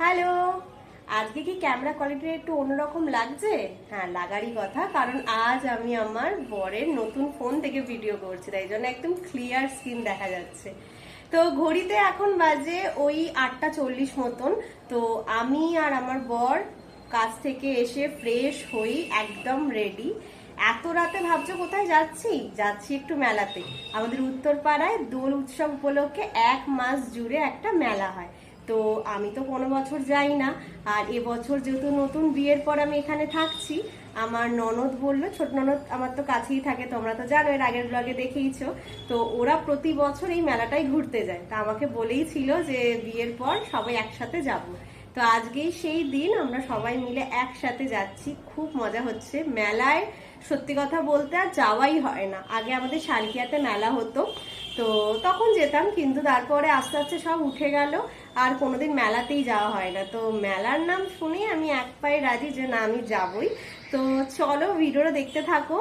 Hello. আজকে কি camera quality একটু অন্যরকম লাগছে? হ্যাঁ লাগারই কথা, কারণ আজ আমি আমার বরের নতুন ফোন থেকে ভিডিও করছি, তাই জন্য একদম ক্লিয়ার স্ক্রিন দেখা যাচ্ছে। তো ঘড়িতে এখন বাজে ওই আটটা চল্লিশ মতন, তো আমি আর আমার বর কাজ থেকে এসে ফ্রেশ হই, একদম রেডি এত রাতে ভাবছ কোথায় যাচ্ছি? যাচ্ছি একটু মেলাতে। আমাদের উত্তরপাড়ায় দোল উৎসব উপলক্ষে এক মাস জুড়ে একটা মেলা হয়। তো আমি তো কোনো বছর যাই না, আর এবছর যেহেতু নতুন বিয়ের পর আমি এখানে থাকছি, আমার ননদ বলল, ছোট ননদ আমার তো কাছেই থাকে, তোমরা তো জানো, এর আগের ব্লগে দেখেইছো তো ওরা প্রতি বছর এই মেলাটাই ঘুরতে যায়। তা আমাকে বলেই ছিল যে বিয়ের পর সবাই একসাথে যাব। তো আজকেই সেই দিন আমরা সবাই মিলে একসাথে যাচ্ছি, খুব মজা হচ্ছে। মেলায় সত্যি কথা বলতে আর যাওয়াই হয় না। আগে আমাদের শালকিয়াতে মেলা হতো, তো তখন যেতাম, কিন্তু তারপরে আস্তে আস্তে সব উঠে গেল। আর কোনোদিন মেলাতেই যাওয়া হয় না। তো মেলার নাম শুনে আমি এক পায়ে রাজি যে না, আমি যাবই। তো চলো ভিডিওটা দেখতে থাকো।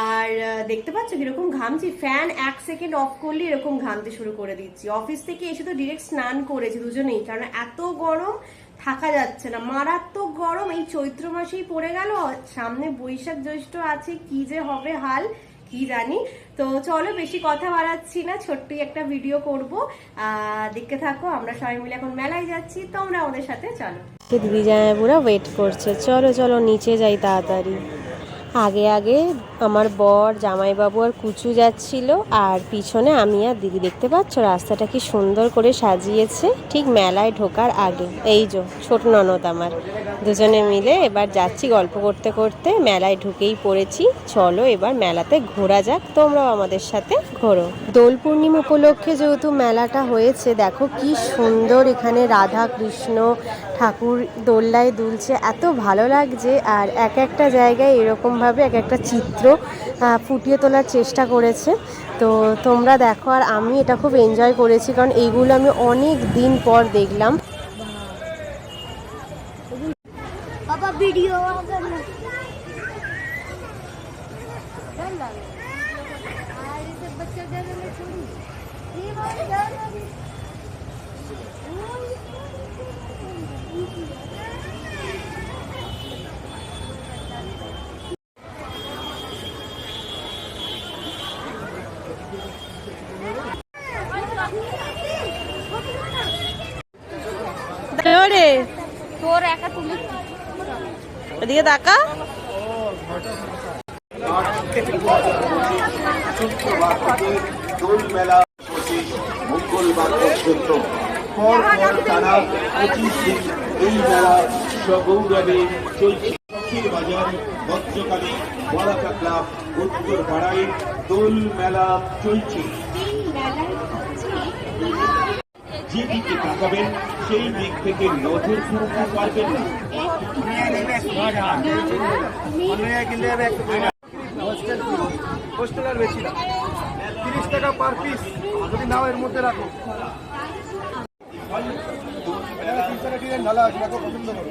আর দেখতে পাচ্ছ কীরকম ঘামছি? ফ্যান এক সেকেন্ড অফ করলে এরকম ঘামতে শুরু করে দিচ্ছি। অফিস থেকে এসে তো ডিরেক্ট স্নান করেছি দুজনেই, কারণ এত গরম থাকা যাচ্ছে না। মারাত্মক গরম। এই চৈত্র মাসেই পড়ে গেল। সামনে বৈশাখ জ্যৈষ্ঠ আছে, কি যে হবে হাল। কি জানি। তো চলো বেশি কথা বাড়াচ্ছি না ছোট্টই একটা ভিডিও করব। দেখতে থাকো, আমরা সবাই মিলে এখন মেলায় যাচ্ছি, তোমরা আমাদের সাথে চলো। দিদি জামাইবুরা ওয়েট করছে। চলো চলো, নিচে যাই তাড়াতাড়ি। আগে আগে আমার বর, জামাইবাবু আর কুচু যাচ্ছিল আর পিছনে আমি আর দিদি দেখতে পাচ্ছ, রাস্তাটা কি সুন্দর করে সাজিয়েছে। ঠিক মেলায় ঢোকার আগে। এই যে, ছোট ননদ আমার। দুজনে মিলে এবার যাচ্ছি গল্প করতে করতে। মেলায় ঢুকেই পড়েছি। চলো এবার মেলাতে ঘোরা যাক। তোমরাও আমাদের সাথে ঘোরো। দোল পূর্ণিমা উপলক্ষে যেহেতু মেলাটা হয়েছে, দেখো কি সুন্দর এখানে রাধা কৃষ্ণ ঠাকুর দোল্লায় দুলছে। এত ভালো লাগছে আর এক একটা জায়গায় রকমভাবে এক একটা চিত্র ফুটিয়ে তোলার চেষ্টা করেছে। তো তোমরা দেখো, আর আমি এটা খুব এনজয় করেছি, কারণ এইগুলো আমি অনেক দিন পর দেখলাম। এদিকে তাকা। মঙ্গলবার পর্যন্ত এই মেলা সগৌরবে চলছে লক্ষ্মীর বাজার ক্লাব উত্তর পাড়ায় দোল মেলা চলছে। যেদিকে তাকাবেন সেই দিক থেকে নজর ফেরাতে পারবেন না। হোস্টেল আর বেশি না তিরিশ টাকা পার পিস যদি নাও এর মধ্যে রাখো ডিজাইন ভালো আছে দেখো পছন্দ করো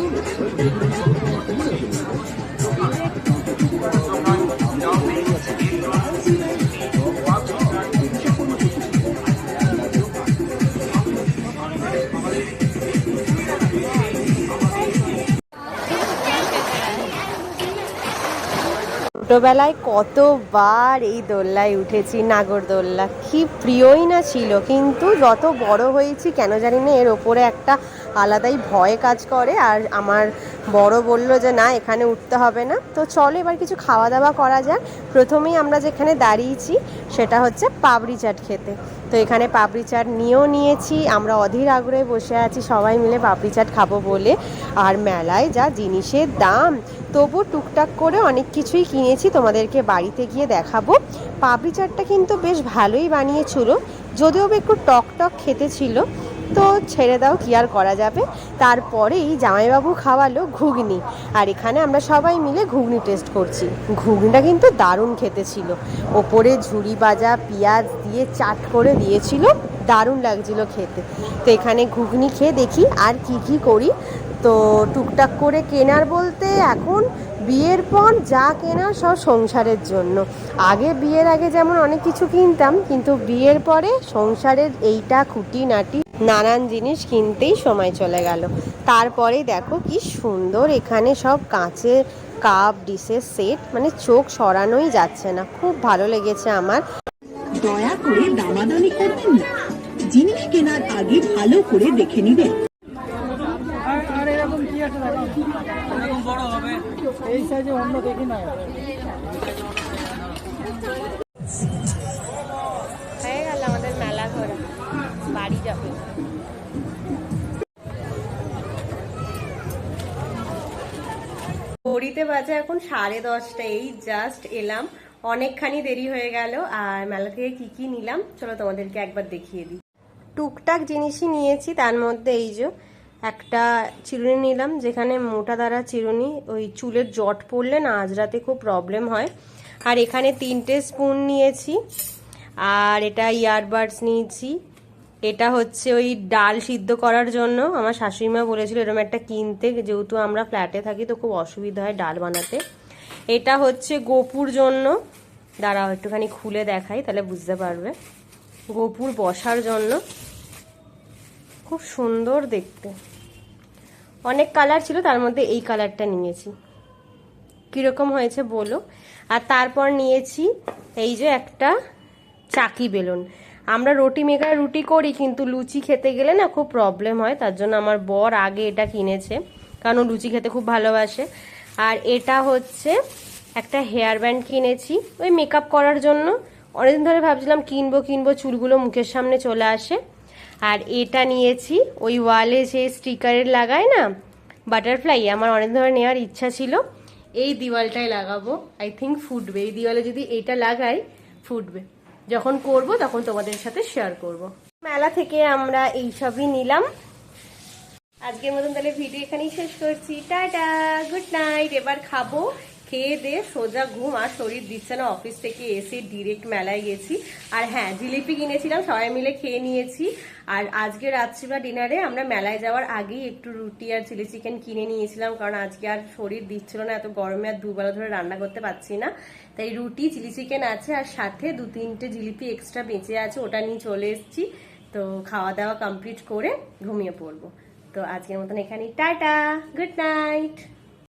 ছোটবেলায় কতবার এই দোল্লায় উঠেছি, নাগরদোল্লা। কি প্রিয়ই না ছিল, কিন্তু যত বড় হয়েছি, কেন জানি না, এর ওপরে একটা আলাদাই ভয় কাজ করে। আর আমার বড় বলল যে, না, এখানে উঠতে হবে না। তো চলো, এবার কিছু খাওয়া দাওয়া করা যাক। প্রথমেই আমরা যেখানে দাঁড়িয়েছি, সেটা হচ্ছে পাবড়ি চাট খেতে। তো এখানে পাপড়ি চাট নিয়েও নিয়েছি। আমরা অধীর আগ্রহে বসে আছি, সবাই মিলে পাপড়ি চাট খাব বলে। আর মেলায় যা জিনিসের দাম তবু টুকটাক করে অনেক কিছুই কিনেছি, তোমাদেরকে বাড়িতে গিয়ে দেখাবো। পাপড়ি চাটটা কিন্তু বেশ ভালোই বানিয়েছিল, যদিও একটু টক টক খেতে ছিল, তো ছেড়ে দাও কি আর করা যাবে। তারপরেই জামাইবাবু খাওয়ালো ঘুগনি, আর এখানে আমরা সবাই মিলে ঘুগনি টেস্ট করছি। ঘুগনিটা কিন্তু দারুণ খেতে ছিল। ওপরে ঝুড়ি বাজা পেঁয়াজ দিয়ে চাট করে দিয়েছিল, দারুণ লাগছিল খেতে। তো এখানে ঘুগনি খেয়ে দেখি আর কি কি করি। তো টুকটাক করে কেনার বলতে এখন বিয়ের পর যা কেনার সব সংসারের জন্য। আগে বিয়ের আগে যেমন অনেক কিছু কিনতাম, কিন্তু বিয়ের পরে সংসারের এইটা খুঁটিনাটি নানান জিনিস কিনতেই সময় চলে গেল। তারপরে দেখো কি সুন্দর এখানে সব কাঁচের কাপ, ডিশের সেট মানে চোখ সরানোই যাচ্ছে না। খুব ভালো লেগেছে আমার। দয়া করে দামাদামি করবেন না। জিনিস কেনার আগে ভালো করে দেখে নেবেন আর আর এরকম কি আছে দেখো এরকম বড় হবে এই সাইজে অন্য দেখি না হয়ে মেলা ঘোরা ঘড়িতে বাজে এখন সাড়ে দশটা। এই জাস্ট এলাম। অনেকখানি দেরি হয়ে গেল। আর মেলা থেকে কি কি নিলাম, চলো তোমাদেরকে একবার দেখিয়ে দিই। টুকটাক জিনিসই নিয়েছি, তার মধ্যে এই যে একটা চিরুনি নিলাম, যেখানে মোটা দ্বারা চিরুনি, ওই চুলের জট পড়লে না আজ রাতে খুব প্রবলেম হয়। আর এখানে তিনটে স্পুন নিয়েছি, আর এটা ইয়ারবাডস নিয়েছি। এটা হচ্ছে ওই ডাল সিদ্ধ করার জন্য। আমার শাশুড়িমা বলেছিল এরকম একটা কিনতে, যেহেতু আমরা ফ্ল্যাটে থাকি তো খুব অসুবিধা হয় ডাল বানাতে। এটা হচ্ছে গোপুর জন্য। দাঁড়াও, একটুখানি খুলে দেখাই, তাহলে বুঝতে পারবে। গোপুর বসার জন্য। খুব সুন্দর দেখতে। অনেক কালার ছিল, তার মধ্যে এই কালারটা নিয়েছি। কীরকম হয়েছে বলো? আর তারপর নিয়েছি এই যে একটা চাকি বেলুন। আমরা রুটি মেকার রুটি করি, কিন্তু লুচি খেতে গেলে না খুব প্রবলেম হয়, তার জন্য আমার বর আগে এটা কিনেছে, কারণ লুচি খেতে খুব ভালোবাসে। আর এটা হচ্ছে একটা হেয়ার ব্যান্ড কিনেছি, ওই মেকআপ করার জন্য। অনেকদিন ধরে ভাবছিলাম কিনবো কিনবো, চুলগুলো মুখের সামনে চলে আসে। আর এটা নিয়েছি, ওই ওয়ালে যে স্টিকারের লাগায় না বাটারফ্লাই আমার অনেক ধরনের নেওয়ার ইচ্ছা ছিল। এই দিওয়ালটায় লাগাবো আই থিঙ্ক ফুটবে। এই দিওয়ালে যদি এইটা লাগাই, ফুটবে। যখন করব, তখন তোমাদের সাথে শেয়ার করব। মেলা থেকে আমরা এইসবই নিলাম। আজকের মতন তাহলে ভিডিও এখানেই শেষ করছি। টাটা গুড নাইট এবার খাব। খেয়ে দে সোজা ঘুম আর শরীর দিচ্ছে না। অফিস থেকে এসে ডিরেক্ট মেলায় গেছি। আর হ্যাঁ জিলিপি কিনেছিলাম, সবাই মিলে খেয়ে নিয়েছি। আর আজকে রাত্রি বা ডিনারে আমরা মেলায় যাওয়ার আগেই একটু রুটি আর চিলি চিকেন কিনে নিয়েছিলাম, কারণ আজকে আর শরীর দিচ্ছিল না, এত গরমে আর দুবেলা ধরে রান্না করতে পারছি না। তাই রুটি চিলি চিকেন আছে, আর সাথে দু তিনটে জিলিপি এক্সট্রা বেঁচে আছে, ওটা নিয়ে চলে এসেছি। তো খাওয়া দাওয়া কমপ্লিট করে ঘুমিয়ে পড়ব। তো আজকের মতন এখানেই, টাটা গুড নাইট